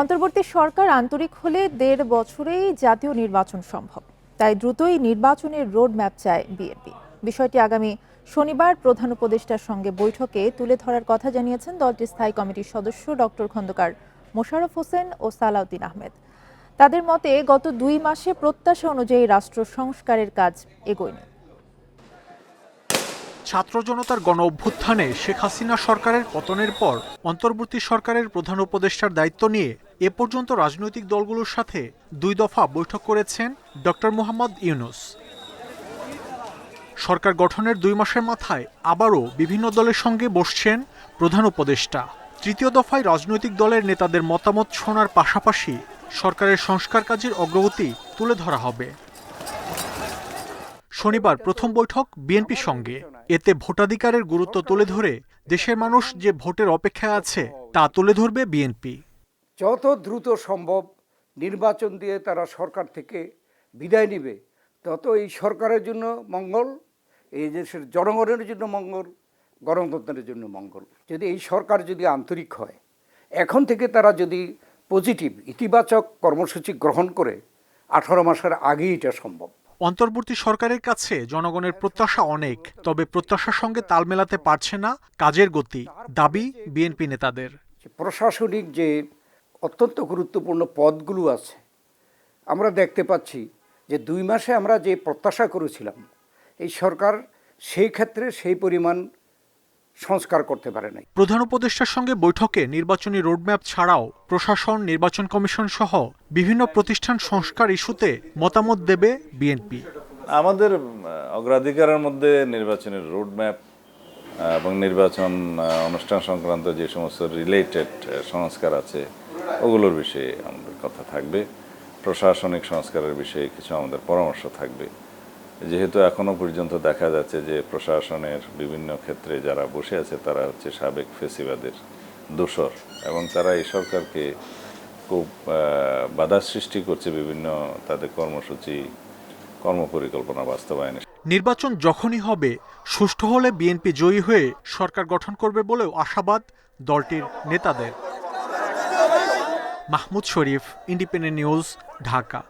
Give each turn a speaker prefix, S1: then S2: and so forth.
S1: অন্তর্বর্তী সরকার আন্তরিক হলে দেড় বছরেই জাতীয় নির্বাচন সম্ভব। তাই দ্রুতই নির্বাচনের রোড ম্যাপ চায় বিএনপি। বিষয়টি আগামী শনিবার প্রধান উপদেষ্টার সঙ্গে বৈঠকে তুলে ধরার কথা জানিয়েছেন দলটির স্থায়ী কমিটির সদস্য ডক্টর খন্দকার মোশাররফ হোসেন ও সালাউদ্দিন আহমেদ। তাদের মতে, গত দুই মাসে প্রত্যাশা অনুযায়ী রাষ্ট্র সংস্কারের কাজ এগোয়নি।
S2: ছাত্র জনতার গণ অভ্যুত্থানে শেখ হাসিনা সরকারের পতনের পর অন্তর্বর্তী সরকারের প্রধান উপদেষ্টার দায়িত্ব নিয়ে এ পর্যন্ত রাজনৈতিক দলগুলোর সাথে দুই দফা বৈঠক করেছেন ডক্টর মোহাম্মদ ইউনুস। সরকার গঠনের দুই মাসের মাথায় আবারও বিভিন্ন দলের সঙ্গে বসছেন প্রধান উপদেষ্টা। তৃতীয় দফায় রাজনৈতিক দলের নেতাদের মতামত শোনার পাশাপাশি সরকারের সংস্কার কাজের অগ্রগতি তুলে ধরা হবে। শনিবার প্রথম বৈঠক বিএনপির সঙ্গে। এতে ভোটাধিকারের গুরুত্ব তুলে ধরে দেশের মানুষ যে ভোটের অপেক্ষায় আছে তা তুলে ধরবে বিএনপি।
S3: যত দ্রুত সম্ভব নির্বাচন দিয়ে তারা সরকার থেকে বিদায় নেবে তত এই সরকারের জন্য মঙ্গল এই দেশের জনগণের জন্য মঙ্গল গণতন্ত্রের জন্য মঙ্গল। যদি এই সরকার যদি আন্তরিক হয় এখন থেকে তারা যদি পজিটিভ ইতিবাচক কর্মসূচি গ্রহণ করে আঠারো মাসের আগেই এটা সম্ভব।
S2: অন্তর্বর্তী সরকারের কাছে জনগণের প্রত্যাশা অনেক তবে প্রত্যাশার সঙ্গে তাল মেলাতে পারছে না কাজের গতি দাবি বিএনপি নেতাদের।
S3: প্রশাসনিক যে অত্যন্ত গুরুত্বপূর্ণ পদগুলো আছে। আমরা দেখতে পাচ্ছি যে দুই মাসে আমরা যে প্রত্যাশা করেছিলাম এই সরকার সেই ক্ষেত্রে সেই পরিমাণ সংস্কার করতে পারে নাই।
S2: প্রধান উপদেষ্টার সঙ্গে বৈঠকে নির্বাচনী রোডম্যাপ ছাড়াও প্রশাসন নির্বাচন কমিশন সহ বিভিন্ন প্রতিষ্ঠান সংস্কার ইস্যুতে মতামত দেবে বিএনপি।
S4: আমাদের অগ্রাধিকারের মধ্যে নির্বাচনের রোডম্যাপ এবং নির্বাচন অনুষ্ঠান সংক্রান্ত যে সমস্ত রিলেটেড সংস্কার আছে ওগুলোর বিষয়ে আমাদের কথা থাকবে। প্রশাসনিক সংস্কারের বিষয়ে কিছু আমাদের পরামর্শ থাকবে। যেহেতু এখনও পর্যন্ত দেখা যাচ্ছে যে প্রশাসনের বিভিন্ন ক্ষেত্রে যারা বসে আছে, তারা হচ্ছে সাবেক ফেসিবাদের দোসর এবং তারা এই সরকারকে খুব বাধা সৃষ্টি করছে বিভিন্ন তাদের কর্মসূচি, কর্মপরিকল্পনা বাস্তবায়নে।
S2: নির্বাচন যখনই হবে, সুষ্ঠু হলে বিএনপি জয়ী হয়ে সরকার গঠন করবে বলেও আশাবাদ দলটির নেতাদের। Mahmud Sharif independent news Dhaka.